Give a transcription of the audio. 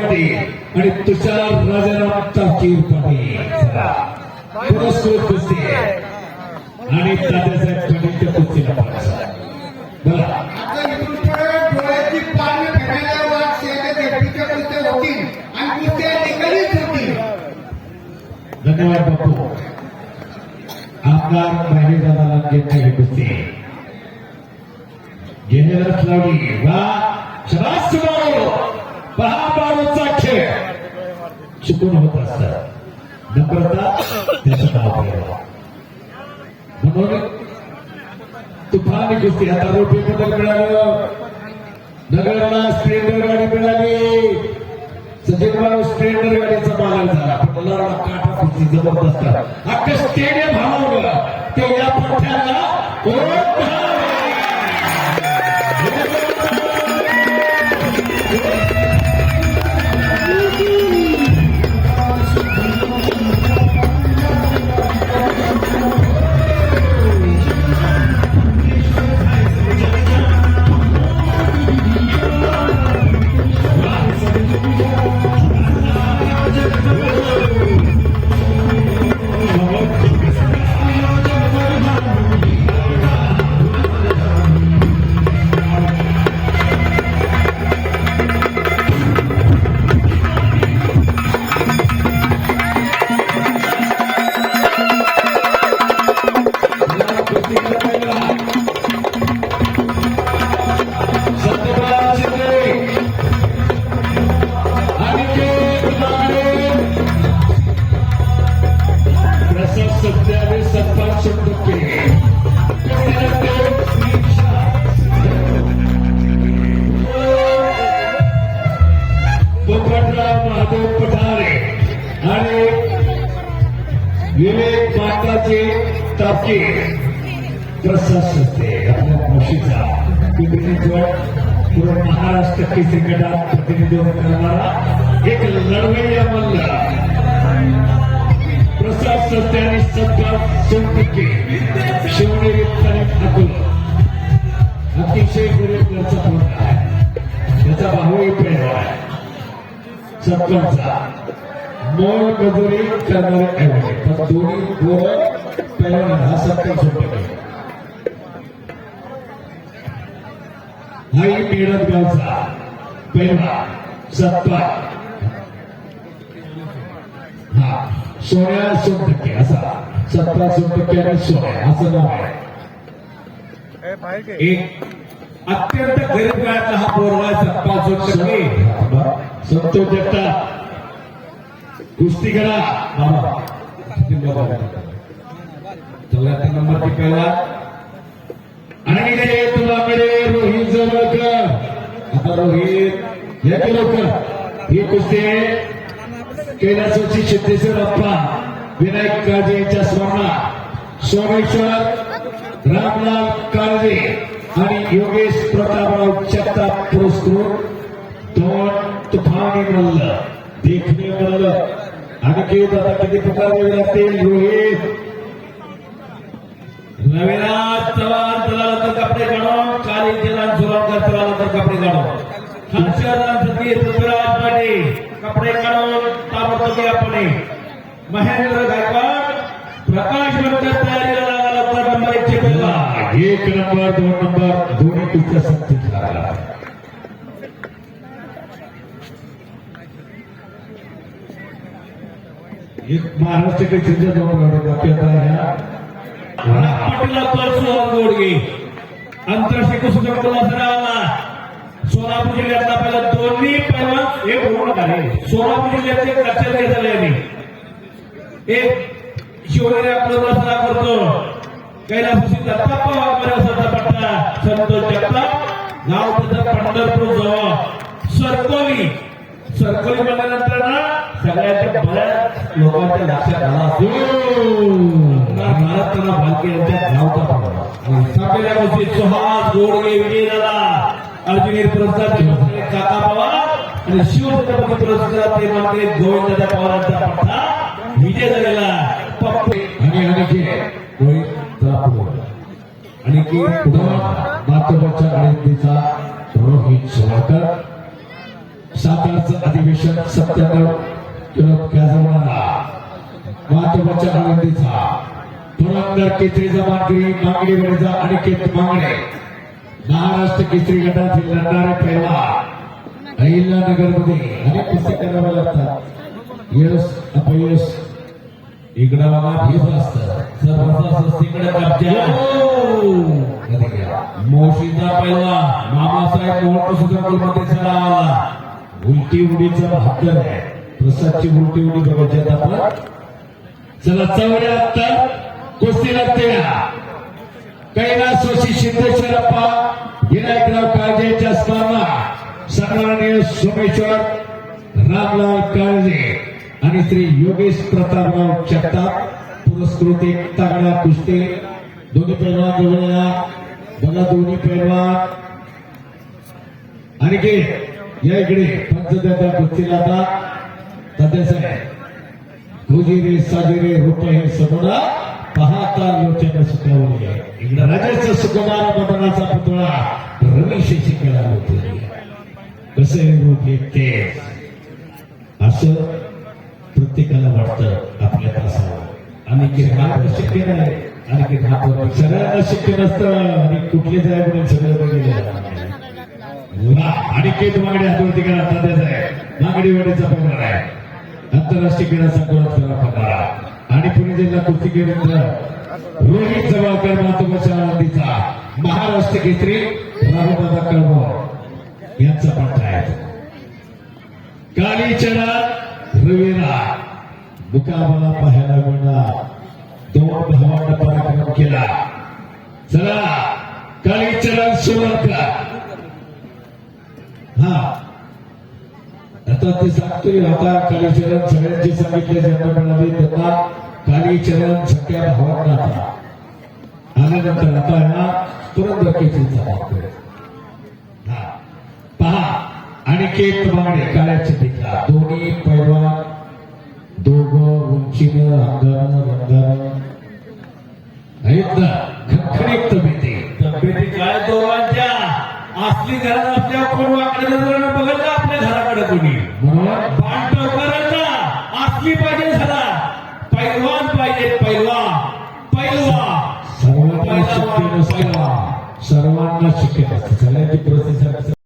पाटील आणि तुषार राजाराम ताकीर पाटील. पुरस्कृत कुस्ती आणि तात्यासाहेब पाटील त्या कुस्तीला बोला धन्यवाद बापू. आमदार माहिती दादाला घेतली ही कुस्ती गेलेलाच लावली. वा. शबास बाळू चुकून होत असतात. नम्रता त्याचं नाव ठेवा. म्हणून तुफान गोष्टी. आता रोटी बदल मिळालं नगरला स्प्लेंडर गाडी मिळाली. सचिन स्प्लेंडर गाडीचा मालक झाला. पण मला काटा कुस्ती जबरदस्त. अख्खं स्टेडियम हलवलं. ते या पठ्याला कोण विवेक तापके प्रसाद सत्ते आपल्या भाषेचा प्रतिनिधित्व पूर्ण महाराष्ट्र केसरी गटात प्रतिनिधित्व करणारा एक लढवय्या मल्ल प्रसाद सत्ते आणि सत्पाल सोनटक्के शिवनेरी तारीख अतुल अतिशय गरीब घरचा पोरगा आहे. त्याचा भाऊही पेहरा आहे. सत्पलचा मोल मजुरी करणारे आहे पण दोन्ही दोन पेहरा हा सत्पल सोडतो हाही मिळत गावचा पेहरा सत्पाल हा सोन्या सोनटक्के असा. सत्पाल सोनटक्के आणि सोन्या असं नाव आहे. एक अत्यंत गरीब काळातला हा पोरगा सत्ता सोने संतोष जगताप कुस्ती करा. बाबा चौऱ्याहत्तर नंबर टिकायला. आणि तुला मिळे रोहित जवळकर. आता रोहित या लवकर. ही कुस्ती आहे. कैलासोची सिद्धेश्वर अप्पा विनायक काळजे यांच्या स्मरणात सोमेश्वर रामलाल काळजे आणि योगेश प्रतापराव जगताप पुरस्कृत. दोन तुफानी मल्ल देखणे मल्ल आणखी आता किती प्रकार पुकारले लागतील? रोहित. रविराज चव्हाण तुला कपडे काढो. काली दिनांक सुरवात तुला कपडे काढो. हर्षवर्धन सती पृथ्वीराज पाटे कपडे काढून ताबडतोब आपण महेंद्र गायकवाड प्रकाश मंडळ तयारीला लागला तर नंबर एकशे पहिला एक नंबर दोन नंबर दोन्ही तुमच्या सक्तीत लागला. एक महाराष्ट्र काही चिंता गाड्या बाकी आता ह्या पाटीलला परसू गोडगे आंतरराष्ट्रीय कुस्ती स्पर्धा आला सोलापूर जिल्ह्यातला पहिला दोन्ही पहिला हे पूर्ण झाले सोलापूर जिल्ह्याचे लक्षात झाले आम्ही एक शिवनेरी आपला सरा करतो. कैलासवासी दत्ताप्पा वाघमारे असा पट्टा संतोष जगताप गाव पंढरपूर जवळ. सरकोली सरकोली म्हणल्यानंतर ना सगळ्यांच्या बऱ्याच लोकांच्या लक्षात आला असेल त्यांना भालके यांच्या गावचा पडला आणि सापेल्या वर्षी सुहास गोडगे विजय अर्जुनी पुरस्कार काका पवार आणि शिवछत्रपती पुरस्कार ते मंत्री गोविंद पवारांचा पट्टा विजय झालेला पप्पे. आणि आणखी रोहित तलापुरे आणि की पुढं मातोबाच्या गणितीचा रोहित सोळकर. सातारचं अधिवेशन सत्त्याण्णव किलो आनंदीचा. पुरंदर केसरीचा मानकरी मागणी वडीचा अनिकेत मागणे महाराष्ट्र केसरी गटातील लढणारे पहिला अहिल्यानगरमध्ये अनेक पुस्तक करावं लागतात यश अपयश. इकडं बघा भीम असतं. तिकडे कब्जा हो! मोशीचा पहिला मामासाहेब मोहन सुद्धा मध्ये चढा आला उलटी उडीचा भाकर आहे प्रसादची उलटी उडी बघायच्यात आपण चला चवड्या आता कुस्तीला तेरा. कैलास जोशी सिद्धेश्वरप्पा विनायकराव काळजेच्या स्मरणा सन्माननीय सोमेश्वर रामलाल काळजे आणि श्री योगेश प्रतापराव जगताप पुरस्कृत एक तागडा कुस्ती. दोन्ही पैलवान जवळ बघा दोन्ही पैलवान. आणि या इकडे पंचदादा कुस्तीला आता सध्याच आहे गुजिरे साजिरे रुपये हे समुदा पाहता लोचन सुखावली आहे. इकडे राजाचं सुकुमार मदनाचा पुतळा रमेश कळा होते कसे रूप येते असं प्रत्येकाला वाटतं आपल्या तासावर आणि की हा शक्य नाही. आणि की हा सगळ्यांना शक्य नसतं. आणि कुठले जाय म्हणून सगळं गेलं वा आणि केत मागडी हातवरती करा सध्याचा आहे मागडी वाडीचा प्रकार आहे. आंतरराष्ट्रीय क्रीडाचा पुरस्कार पडणारा आणि पुणे जिल्हा कुस्ती केंद्र रोहित जवळकर महत्त्वाच्या आनंदीचा महाराष्ट्र केसरी राहुलदादा कळव यांचा पट्टा आहे. कालीचरा रवीरा मुकाबला पाहायला मिळणार. दोन भावांना पराक्रम केला. चला कालीचरण सुवर्कर हा. आता ते सांगतोय आता कालीचरण सगळ्यांचे सांगितले ज्यांना मिळाली त्यांना कालीचरण सगळ्या भावांना आल्यानंतर आता? ह्या तुरंत केसीचा वापर हा. पहा आणि केत मागणे काळ्याचे पिठा दोन्ही पैलवान दोघं उंचीनं अंगानं रंगानं. आहेत ना तब्येती. तब्येती काय दोघांच्या? असली घरात आपल्या कोण वाकडे बघत आपल्या घराकडे कोणी. म्हणून